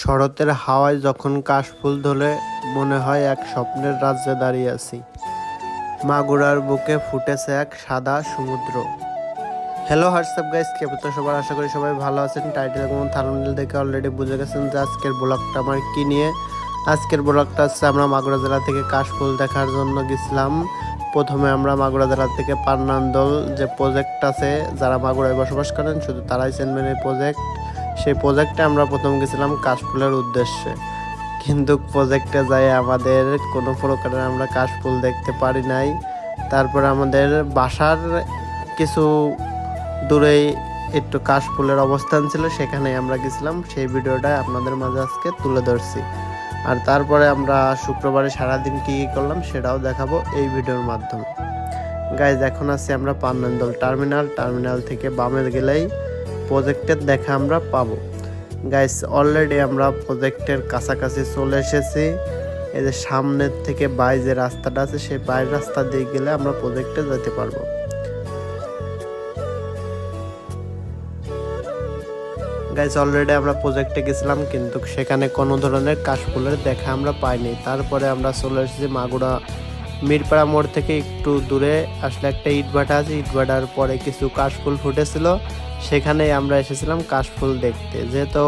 শরতের হাওয়ায় যখন কাশফুল ধরে মনে হয় এক স্বপ্নের রাজ্যে দাঁড়িয়ে আছি। মাগুরার বুকে ফুটেছে এক সাদা সমুদ্র। হ্যালো হোয়াটসঅ্যাপ গাইস কেমন তো সবার আশা করি সবাই ভালো আছেন। টাইটেল এবং থার্মিনাল দেখে অলরেডি বুঝে গেছেন যে আজকের ব্লগটা আমার কি নিয়ে। আজকের ব্লগটা হচ্ছে আমরা মাগুরা জেলা থেকে কাশফুল দেখার জন্য গেছিলাম। প্রথমে আমরা মাগুরা জেলা থেকে পান্নান্দল যে প্রজেক্ট আছে, যারা মাগুরায় বসবাস করেন, শুধু তারাই চেনবেন এই প্রজেক্ট সেই প্রজেক্টে আমরা প্রথম গেছিলাম কাশফুলের উদ্দেশ্যে। কিন্তু প্রজেক্টে যাই আমাদের কোনো প্রকারের আমরা কাশফুল দেখতে পারি নাই। তারপরে আমাদের বাসার কিছু দূরেই একটু কাশফুলের অবস্থান ছিল সেখানে আমরা গেছিলাম। সেই ভিডিওটা আপনাদের মাঝে আজকে তুলে ধরছি। আর তারপরে আমরা শুক্রবারে সারাদিন কী কী করলাম সেটাও দেখাবো এই ভিডিওর মাধ্যমে। গাইজ এখন আছি আমরা পান্নন্দল টার্মিনাল টার্মিনাল থেকে বামে গেলেই প্রজেক্টের দেখা আমরা পাবো। গাইস অলরেডি আমরা প্রজেক্টের কাছাকাছি চলে এসেছি। এই যে সামনের থেকে বাই যে রাস্তাটা আছে, সেই বাইরের রাস্তা দিয়ে গেলে আমরা প্রজেক্টে যেতে পারব। গাইস অলরেডি আমরা প্রজেক্টে গেছিলাম, কিন্তু সেখানে কোনো ধরনের কাশফুলের দেখা আমরা পাইনি। তারপরে আমরা চলে এসেছি মাগুরা মিরপাড়া মোড় থেকে একটু দূরে আসলে একটা ইটভাটা আছে। ইটভাটার পরে কিছু কাশফুল ফুটেছিল। সেখানেই আমরা এসেছিলাম কাশফুল দেখতে। যেহেতু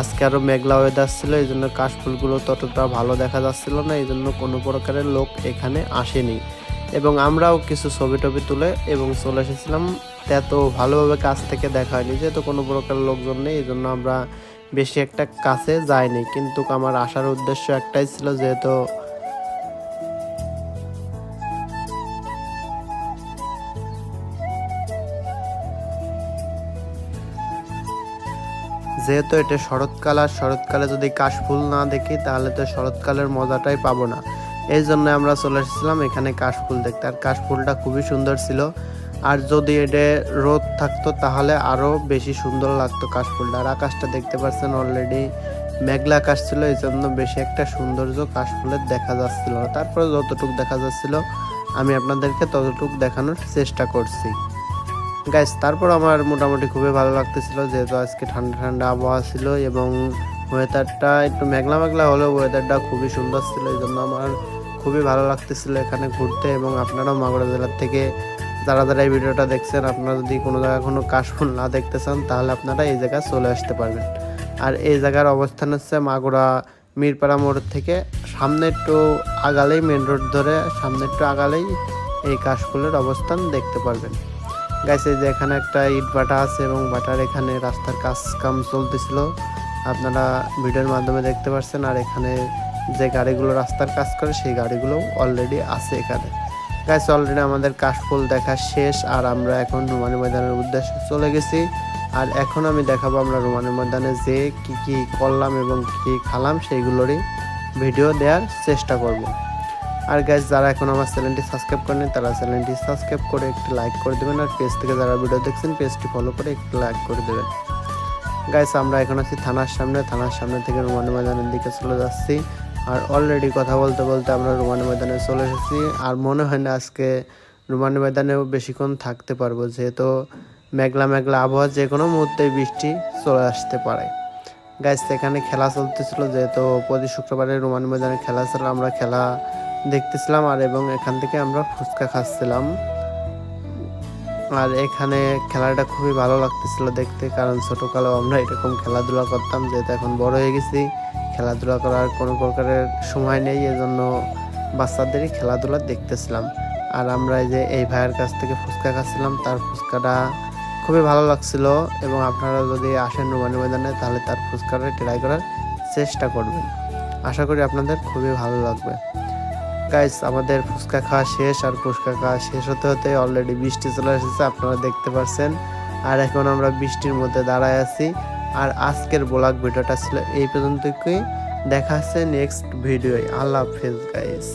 আজকে আরও মেঘলা ওয়েদার ছিল এই জন্য কাশফুলগুলো ততটা ভালো দেখা যাচ্ছিল না। এই জন্য কোনো প্রকারের লোক এখানে আসেনি। এবং আমরাও কিছু ছবি টবি তুলে এবং চলে এসেছিলাম। এত ভালোভাবে কাছ থেকে দেখা হয়নি। যেহেতু কোনো প্রকার লোকজন নেই এই জন্য আমরা বেশি একটা কাছে যাইনি। কিন্তু আমার আসার উদ্দেশ্য একটাই ছিল, যেহেতু যেহেতু এটা শরৎকাল, আর শরৎকালে যদি কাশফুল না দেখি, তাহলে তো শরৎকালের মজাটাই পাবো না। এই জন্য আমরা চলে এসেছিলাম এখানে কাশফুল দেখতে। আর কাশফুলটা খুবই সুন্দর ছিল। আর যদি এটা রোদ থাকতো, তাহলে আরও বেশি সুন্দর লাগতো কাশফুলটা। আর আকাশটা দেখতে পাচ্ছেন অলরেডি মেঘলা আকাশ ছিল, এই জন্য বেশি একটা সৌন্দর্য কাশফুলের দেখা যাচ্ছিল তারপরে যতটুকু দেখা যাচ্ছিল, আমি আপনাদেরকে ততটুকু দেখানোর চেষ্টা করছি। গাইস তারপর আমার মোটামুটি খুবই ভালো লাগতেছিল যেহেতু আজকে ঠান্ডা ঠান্ডা আবহাওয়া ছিল এবং ওয়েদারটা একটু মেঘলা মেঘলা হলেও ওয়েদারটা খুবই সুন্দর ছিল এই জন্য আমার খুবই ভালো লাগতেছিল এখানে ঘুরতে এবং আপনারাও মাগুরা জেলার থেকে যারা যারা এই ভিডিওটা দেখছেন, আপনারা যদি কোনো জায়গায় কোনো কাশফুল না দেখতে চান, তাহলে আপনারা এই জায়গায় চলে আসতে পারবেন। আর এই জায়গার অবস্থান হচ্ছে মাগুরা মিরপাড়া মোড় থেকে সামনে একটু আগালেই মেন রোড ধরে সামনে একটু আগালেই এই কাশফুলের অবস্থান দেখতে পারবেন। গাইছে যে এখানে একটা ইট বাটা আছে এবং বাটার এখানে রাস্তার কাজ কাম চলতেছিল। আপনারা ভিডিওর মাধ্যমে দেখতে পাচ্ছেন আর এখানে যে গাড়িগুলো রাস্তার কাজ করে, সেই গাড়িগুলো অলরেডি আছে এখানে। গাইস অলরেডি আমাদের কাশফুল দেখা শেষ, আর আমরা এখন রুমানি ময়দানের উদ্দেশ্যে চলে গেছি। আর এখন আমি দেখাবো আমরা রুমানি ময়দানে যে কি কি করলাম এবং কি কি খালাম, সেইগুলোরই ভিডিও দেওয়ার চেষ্টা করব। আর গাইজ যারা এখন আমার চ্যানেলটি সাবস্ক্রাইব করেনি তারা চ্যানেলটি সাবস্ক্রাইব করে একটি লাইক করে দেবেন আর পেজ থেকে যারা ভিডিও দেখছেন পেজটি ফলো করে একটু লাইক করে দেবেন। গাইস আমরা এখন আছি থানার সামনে থানার সামনে থেকে রুমানি ময়দানের দিকে চলে যাচ্ছি। আর অলরেডি কথা বলতে বলতে আমরা রুমানি ময়দানে চলে এসেছি। আর মনে হয় না আজকে রুমানি ময়দানেও বেশিক্ষণ থাকতে পারব, যেহেতু মেঘলা মেঘলা আবহাওয়া যে কোনো মুহূর্তেই বৃষ্টি চলে আসতে পারে। গাইস এখানে খেলা চলতেছিল, যেহেতু প্রতি শুক্রবারে রুমানি ময়দানে খেলা ছিল, আমরা খেলা দেখতেছিলাম আর এবং এখান থেকে আমরা ফুচকা খাচ্ছিলাম। আর এখানে খেলাটা খুবই ভালো লাগতেছিল দেখতে, কারণ ছোটকালেও আমরা এরকম খেলাধুলা করতাম, যেহেতু এখন বড় হয়ে গেছি। খেলাধুলা করার কোনো প্রকারের সময় নেই, এজন্য বাচ্চাদেরই খেলাধুলা দেখতেছিলাম। আর আমরা এই যে এই ভাইয়ের কাছ থেকে ফুচকা খাচ্ছিলাম, তার ফুচকাটা খুবই ভালো লাগছিল এবং আপনারা যদি আসেন রুমানি ময়দানে, তাহলে তার ফুচকাটা ট্রাই করার চেষ্টা করবেন। আশা করি আপনাদের খুবই ভালো লাগবে। গাইস আমাদের ফুচকা খাওয়া শেষ আর ফুচকা খাওয়া শেষ হতে হতে অলরেডি বৃষ্টি চলে এসেছে, আপনারা দেখতে পাচ্ছেন আর এখন আমরা বৃষ্টির মধ্যে দাঁড়ায় আছি। আর আজকের ব্লগ ভিডিওটা ছিল এই পর্যন্তই। দেখা হচ্ছে নেক্সট ভিডিওয় আল্লাহ হাফেজ গাইস